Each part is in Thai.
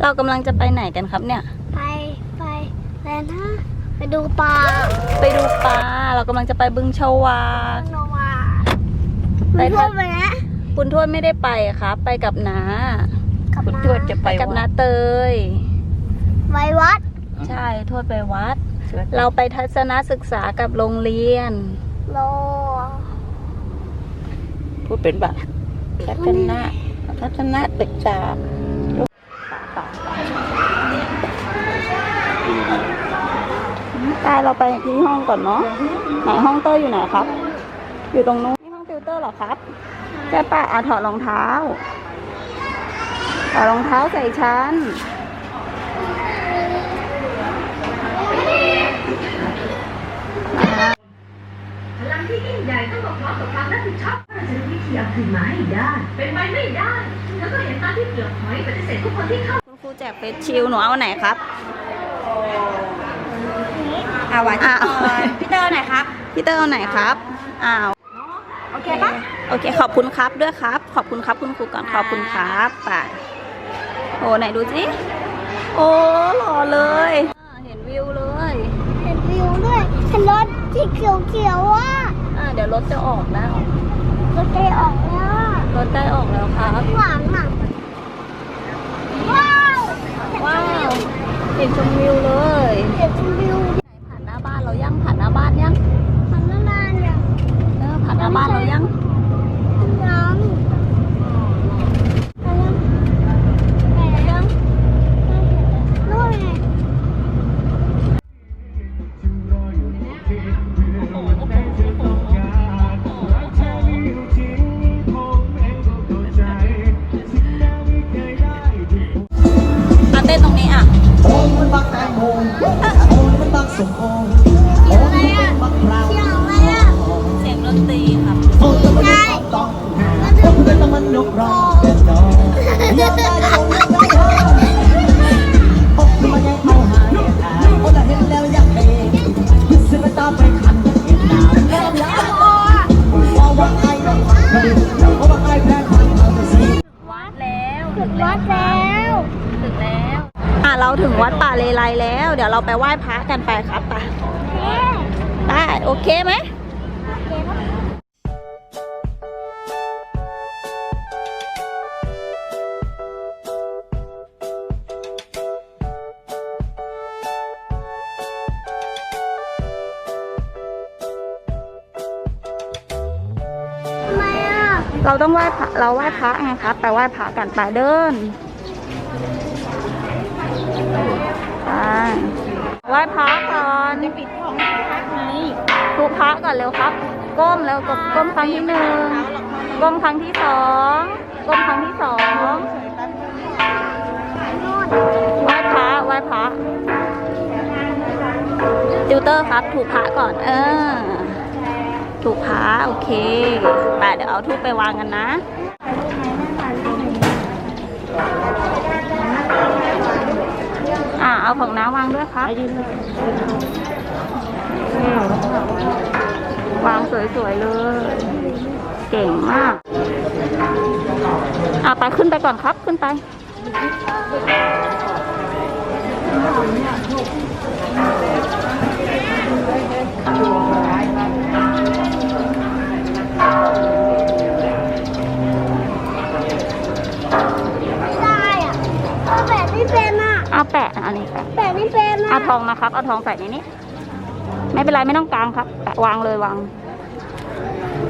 เรากำลังจะไปไหนกันครับเนี่ย ไปไปไปนะไปดูปลาไปดูปลาเรากำลังจะไปบึงชวาโนวาไปไปทะพูดไปนะคุณทวดไม่ได้ไปครับ ไปกับน้ากับคุณน้าทวดจะไปไปกับวัน้าดเตย ไปวัด ใช่ทวดไปวัดสวดเราไปทัศนศึกษากับโรงเรียนโลพูดเป็นแบบทัศนะทัศนะศึกษา ตายเราไปที่ห้องก่อนเนาะไหนห้องเตอร์อยู่ไหนครับ อยู่ตรงนู้นนี่ห้องติวเตอร์เหรอครับใช่ปะอะถอดรองเท้าถอดรองเท้าใส่ชั้นพลังที่ยิ่งใหญ่ต้องมาพร้อมกับความรับผิดชอบถ้าจะวิธีเอาคืนมาให้ได้ เป็นไปไม่ได้เธอก็เห็นตอนที่เปลือกหอยปฏิเสธทุกคนที่เข้า คุณครูแจกเฟสชิลหนูเอาไหนครับ อาวันอ้าวพี่เตอร์ไหนครับพี่เตอร์เอาไหนครับอ้าวโอเคปะโอเค ขอบคุณครับด้วยครับ ขอบคุณครับคุณครูก่อนขอบคุณครับไปโอ้ไหนดูสิโอ้หล่อเลยอ่าเห็นวิวเลยเห็นวิวด้วยเห็นรถที่เขียวเขียวๆว่ะอ่าเดี๋ยวรถจะออกแล้วรถได้ออกแล้วรถได้ออกแล้วครับข้างหลังอะว้าวว้าวเห็นชมวิวเลย เห็นวิวไเออผ่ แล้ว เดี๋ยวเราไปไหว้พระกันไปครับไปไปโอเคไหมทำไมอะเราต้องไหว้พระเราไหว้พระไงครับไปไหว้พระกันไปเดิน ไหว้พระก่อนจะปิดทองพระไงทุพระก่อนเร็วครับ ก้มแล้วกดก้มครั้งที่หนึ่งก้มครั้งที่สองก้มครั้งที่สองไหว้พระไหว้พระติวเตอร์ครับถูกพระก่อน เออถูกพระโอเคไปเดี๋ยวเอาทูบไปวางกันนะ อ่า เอาของน้าวางด้วยครับวางสวยๆเลย เก่งมากเอาไปขึ้นไปก่อนครับขึ้นไปไแปะอะอันนี้แปะแบบไม่เป็นเอาอะทองมาครับ เอาทองใส่ในนี้ ไม่เป็นไรไม่ต้องกลางครับแปะวางเลยวาง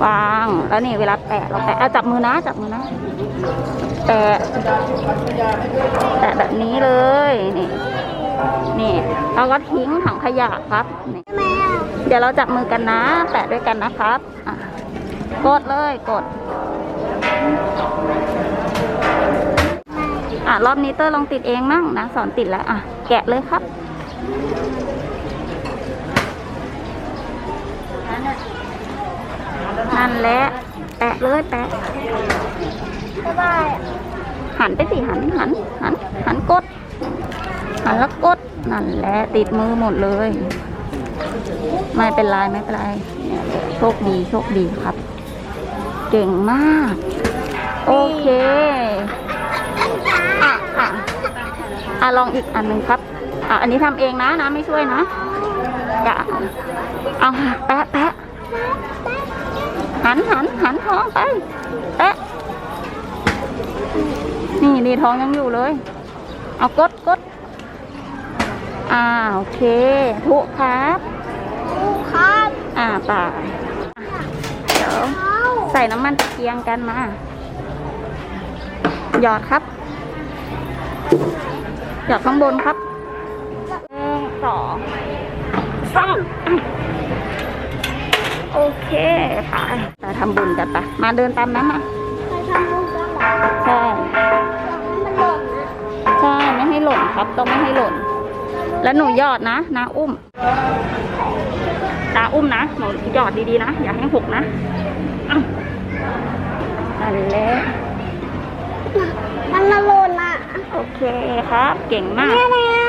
วาง แล้วนี่เวลาแปะเราแปะเอาจับมือนะจับมือนะ แปะ แปะแบบนี้เลย นี่ นี่เราก็ทิ้งถังขยะครับนี่ทำไมอะเดี๋ยวเราจับมือกันนะ แปะด้วยกันนะครับอะกดเลย กด อะรอบนี้เตอร์ลองติดเองมั่งนะ สอนติดแล้ว อะ แกะเลยครับนั่นแหละแปะเลยแปะหันไปสิหันหันหันหันกด หันแล้วกดนั่นแหละติดมือหมดเลย ไม่เป็นไรไม่เป็นไรโชคดีโชคดีครับ เก่งมาก โอเค อะอะอะลองอีกอันหนึ่งครับ อะอันนี้ทำเองนะนะไม่ช่วยนะจะเอาแปะแปะหันหันหันท้องไปแปะนี่นี่ท้องยังอยู่เลย เอากดกดอ่าโอเคทุกครับครับ อ่าไป่าเดี๋ยวเอาใส่น้ำมันตะเกียงกันมาหยอดครับ หยอดข้างบนครับหนึ่งสองสามโอเคค่ะไปทำบุญกันไปมาเดินตามนั้นมาไปทำบุญกันเหรอใช่มันหล่นนะใช่ไม่ให้หล่นครับ ต้องไม่ให้หล่น แล้วหนูยอดนะนาอุ้มนาอุ้มนะหนูหยอดดีๆนะ อย่าให้หกนะอันแหละมันลอะโอเคครับ เก่งมากเนี่ยเนี่ย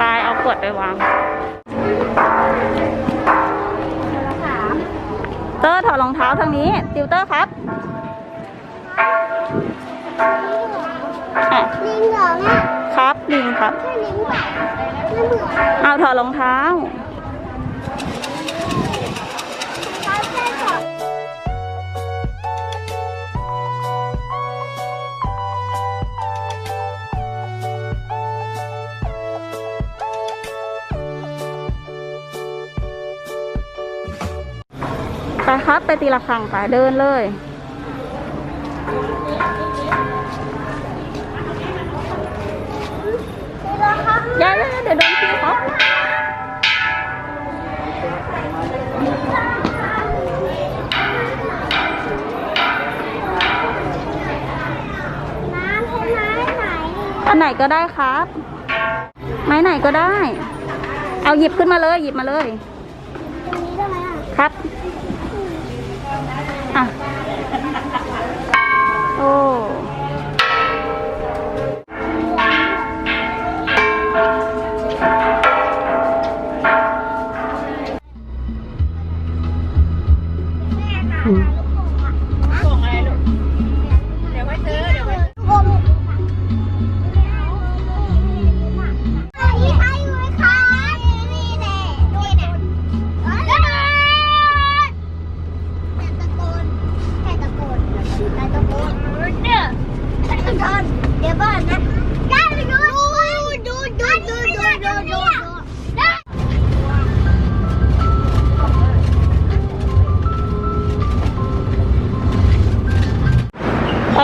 ปลายเอาขวดไปวางเตอร์ถอดรองเท้าทางนี้ ติวเตอร์ครับอะลิงเหรอเนี่ยครับลิงครับใช่ลิงเปล่าไม่เหมือนเอาถอดรองเท้าเขา ไปครับไปตีละครังไปเดินเลยนี่แล้วครับอย่าย่าอย่าเดี๋ยวโดนพี่เขาไหนอันไหนก็ได้ครับ ไม้ไหนก็ได้ เอาหยิบขึ้นมาเลย หยิบมาเลย ครับ โ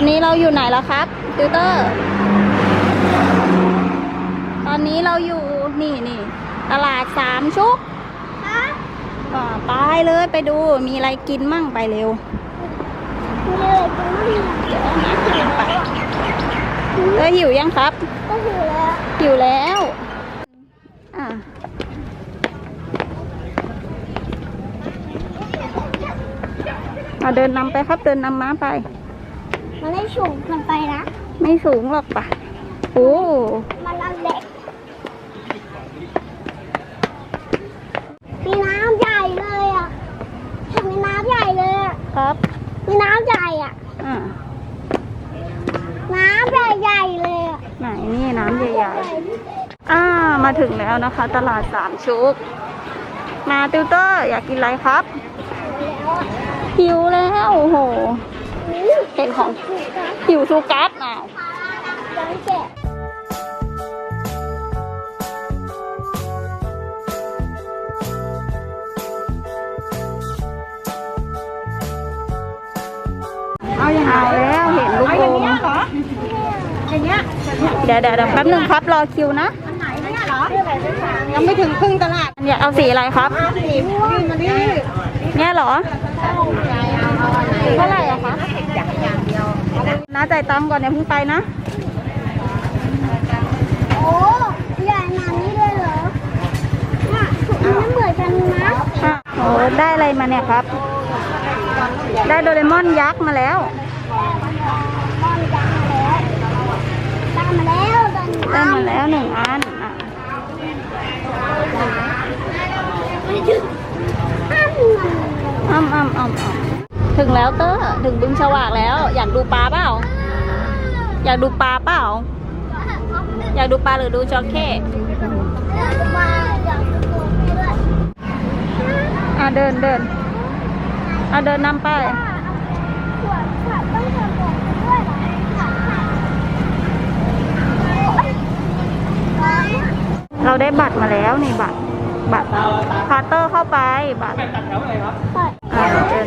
นนี้เราอยู่ไหนแล้วครับติวเตอร์ ตอนนี้เราอยู่นี่นี่ตลาดสามชุกฮะก็ไปเลยไปดูมีอะไรกินมั่งไปเร็วมีอะไรกินบ้างเดี๋ยวเอาน้ำกินไปเออหิวยังครับก็หิวแล้วหิวแล้วอะมาเดินนำไปครับเดินนำม้าไป มันไม่สูงเกินไปนะ ไม่สูงหรอกปะโอ้มันอันเล็ก มีน้ำใหญ่เลยอะมีน้ำใหญ่เลยอะครับ มีน้ำใหญ่อะ อ่า น้ำใหญ่ใหญ่ๆเลยอะไหนนี่น้ำใหญ่ๆ อ่า มาถึงแล้วนะคะ ตลาดสามชุก มาติวเตอร์อยากกินอะไรครับหิวแล้ว โอ้โห เห็นของหิวซูกัสอะยังแกะเอาอย่างเอาแล้วเห็นลูกอมอย่างเงี้ยเดี๋ยวเดี๋ยวเดี๋ยวแป๊บหนึ่งครับรอคิวนะไหนเนี่ยเหรอยังไม่ถึงครึ่งตลาดเนี่ยเอาสีอะไรครับสีม่วงมาดิเนี่ยเหรอเท่าไหร่อะคะ น้าจ่ายตังค์ก่อนเนี่ยเพิ่งไปนะ โอ้ใหญ่ขนาดนี้เลยเหรอน่ะมันไม่เหมือนกันนะอะโอ้ได้อะไรมาเนี่ยครับ ได้โดเรมอนยักษ์มาแล้วบอลจังแล้วตามมาแล้วตอนนี้ได้มาแล้วหนึ่งอันอะอ้าวอ้ำอ้ำอ้ำอ้ำ ถึงแล้วเตอร์ถึงบึงฉวากแล้ว อยากดูปลาเปล่า อยากดูปลาเปล่า อยากดูปลาหรือดูจระเข้มาอยากจะโกงด้วยอะเดินเดินอะเดินนำไปเราได้บัตรมาแล้วนี่บัตรบัตรพาเตอร์เข้าไปบัตรอ่าเดิน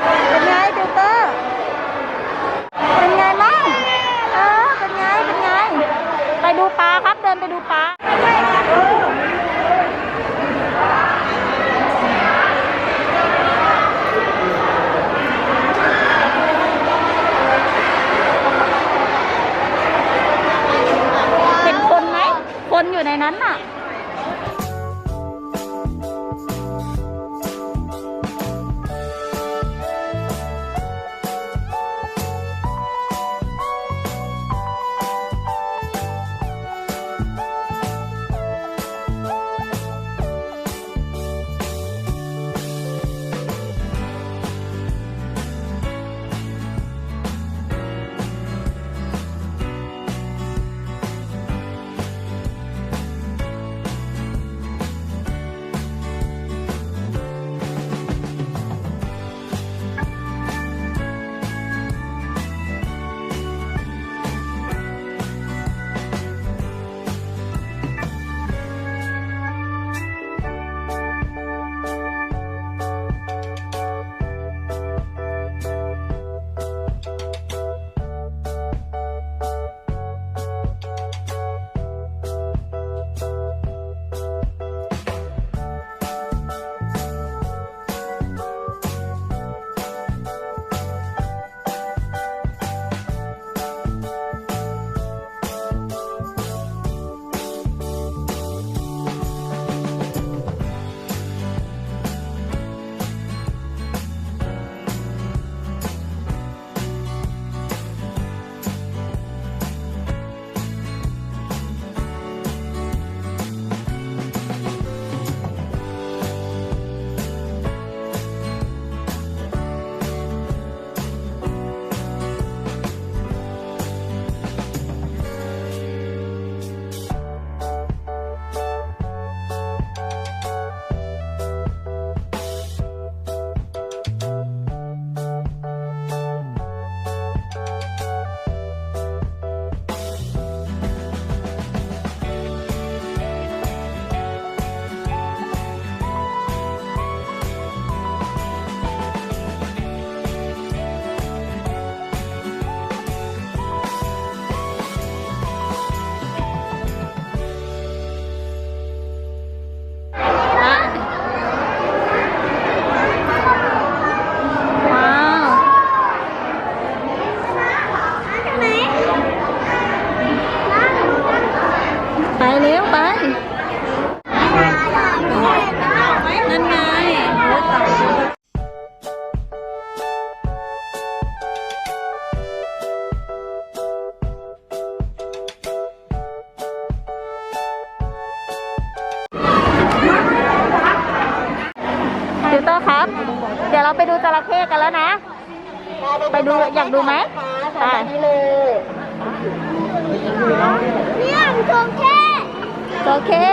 เป็นไงติวเตอร์ เป็นไงมั่งเออ เป็นไง เป็นไง ไปดูปลาครับ เดินไปดูปลา เห็นคนไหม ค จระเข้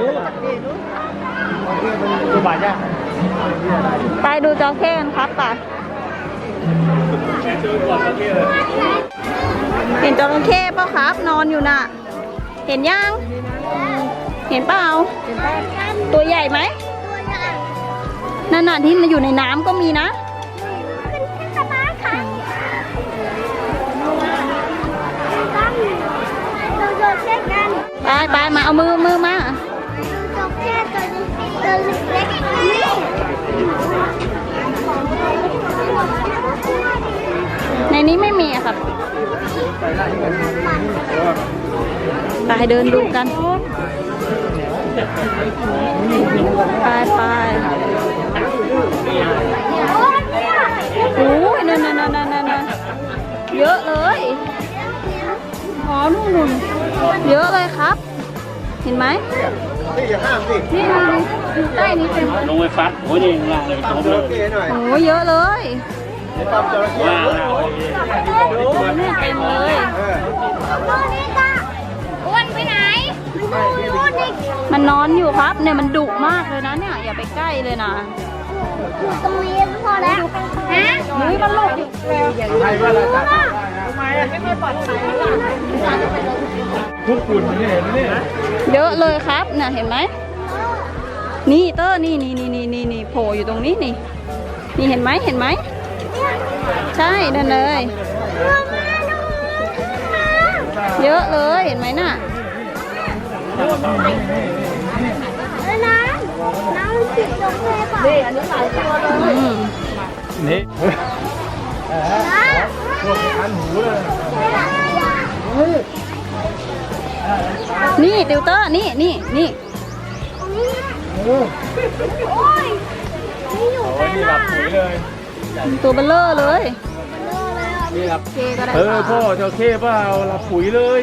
ดูบาดเนี่ยไปดูจระเข้กันครับไปเห็นจระเข้เปล่าครับ นอนอยู่น่ะ เห็นยัง เห็นเปล่า ตัวใหญ่ไหม ตัวใหญ่ นั่นน่ะที่อยู่ในน้ำก็มีนะ ไปไปมาเอามือมือมาจบแค่ตัวตัวเล็กนี่ในนี้ไม่มีอะครับไปเดินดูกัน ไปไปโอ้ยเนี่ยโอ้ยนั่นนั่นนั่นนั่นนั่นเยอะเลย อ๋อนู่นนู่นเยอะเลยครับ เห็นห็นไหมนี่อย่าห้ามสินี่ดูใต้นี้เป็นลงไปฟัดโอ้ยนี่ข้างล่างเลยปั๊ตมรงจเลระยเข้หน่อยโอ้เยอะเลยปั๊มจระเข้ว่างล่างเลยนี่เต็มเลยเออดูนี่จ้ะอ้วนไปไหนดูนู่นดิมันนอนอยู่ครับเนี่ยมันดุมากเลยนะเนี่ยอย่าไปใกล้เลยนะอยู่ตรงนี้พอแล้วฮะเฮ้ยมันหลบให้ว่าเราจัดเยอะเลยครับน่ะเห็นไหมนี่เตอร์นี่นี่นี่นี่นี่นี่โผล่อยู่ตรงนี้นี่ นี่เห็นไหมเห็นไหมใช่นั่นเลยเยอะเลยเห็นไหมน่ะเออน้ำน้ำมันติดตรงเพป่ะอืมนี่นะนี่ติวเตอร์นี่นี่นี่โอ้ยนี่อยู่เป็นอะตัวเบลเลอร์เลยนี่ครับเคก็ได้เออพ่อเจ้าเข้เปล่าหลับปุ๋ยเลย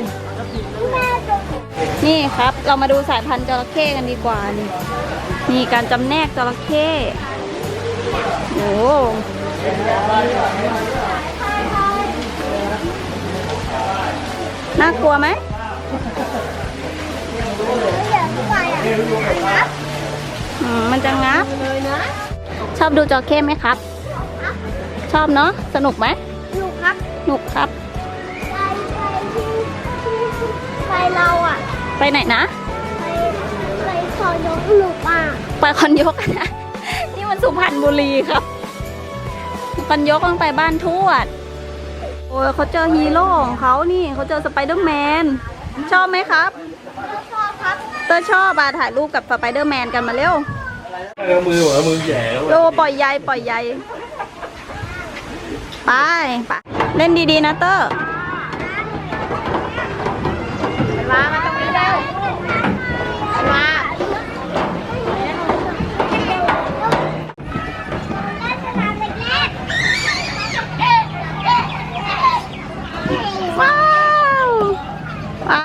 นี่ครับเรามาดูสายพันธุ์จระเข้กันดีกว่านี่นี่การจำแนกจระเข้โอ้ น่ากลัวไหมอืมมันจะงับชอบดูจระเข้ไหมครับ ชอบเนาะ สนุกไหมลูกครับสนุกครับ ไปไปที่ที่ไปเราอะ ไปไหนนะ ไปไปขอยกหนูป่ะไปคอนยกนะ นี่มันสุพรรณบุรีครับคอนยกต้องไปบ้านทวด โอ้ยเขาเจอฮีโร่ของเขานี่เขาเจอสไปเดอร์แมนชอบไหมครับชอบครับเตอร์ชอบอะถ่ายรูปกับสไปเดอร์แมนกันมาเร็วเออมือหัวมือแย่แล้วโลปล่อยใยปล่อยใยไปไปเล่นดีๆนะเตอร์มามาตรงนี้เร็วมา ว้าวอะ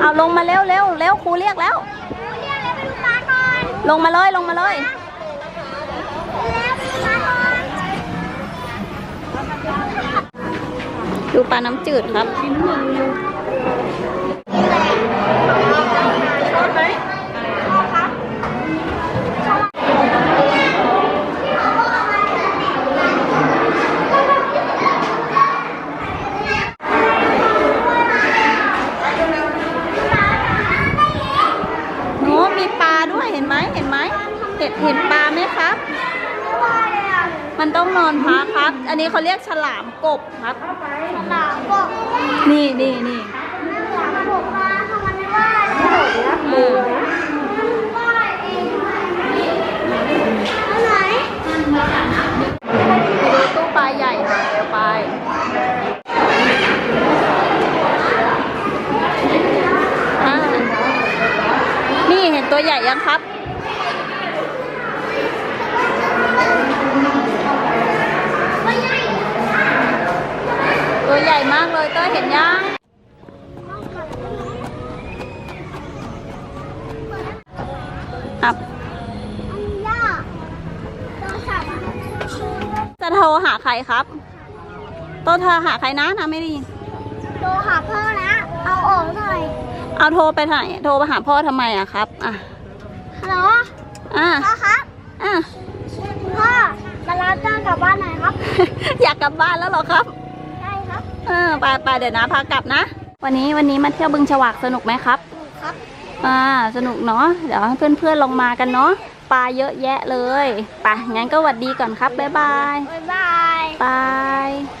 เอา ลงมาเร็วเร็วเร็วครูเรียกแล้ว ลงมาเลยลงมาเลยดูปลาน้ำจืดครับ โน้มีปลาด้วยเห็นไหมเห็นไหมเห็นเห็นปลาไหมครับ มันต้องนอนพักครับ อันนี้ เขาเรียกฉลามกบครับหนาวบอกนี่นี่นี่บอกมาทำไมไม่ว่าเลยอืมว่าเองอันไหนไปดูตู้ปลาใหญ่ค่ะเดี๋ยวไปอ่านี่เห็นตัวใหญ่ยังครับ ตัวใหญ่มากเลยเต้ยเห็นยัง อับอันย่าต้องสับจะโทรหาใครครับโต้เธอหาใครนะนะไม่ไดีโทรหาพ่อนะ เอาออกหน่อย เอาโทรไปไหนโทรไปหาพ่อทำไมอะครับ อะฮัลโหลอะพ่อครับอะพ่อจะรับจ้างกลับบ้านไหนครับ อยากกลับบ้านแล้วเหรอครับใช่ครับ เออไปไปเดี๋ยวนะพากลับนะ วันนี้วันนี้มาเที่ยวบึงฉวากสนุกไหมครับครับอ่าสนุกเนาะเดี๋ยวให้เพื่อนๆลงมากันเนาะปลาเยอะแยะเลยไปงั้นก็หวัดดีก่อนครับบ๊ายบายบ๊ายบายบาย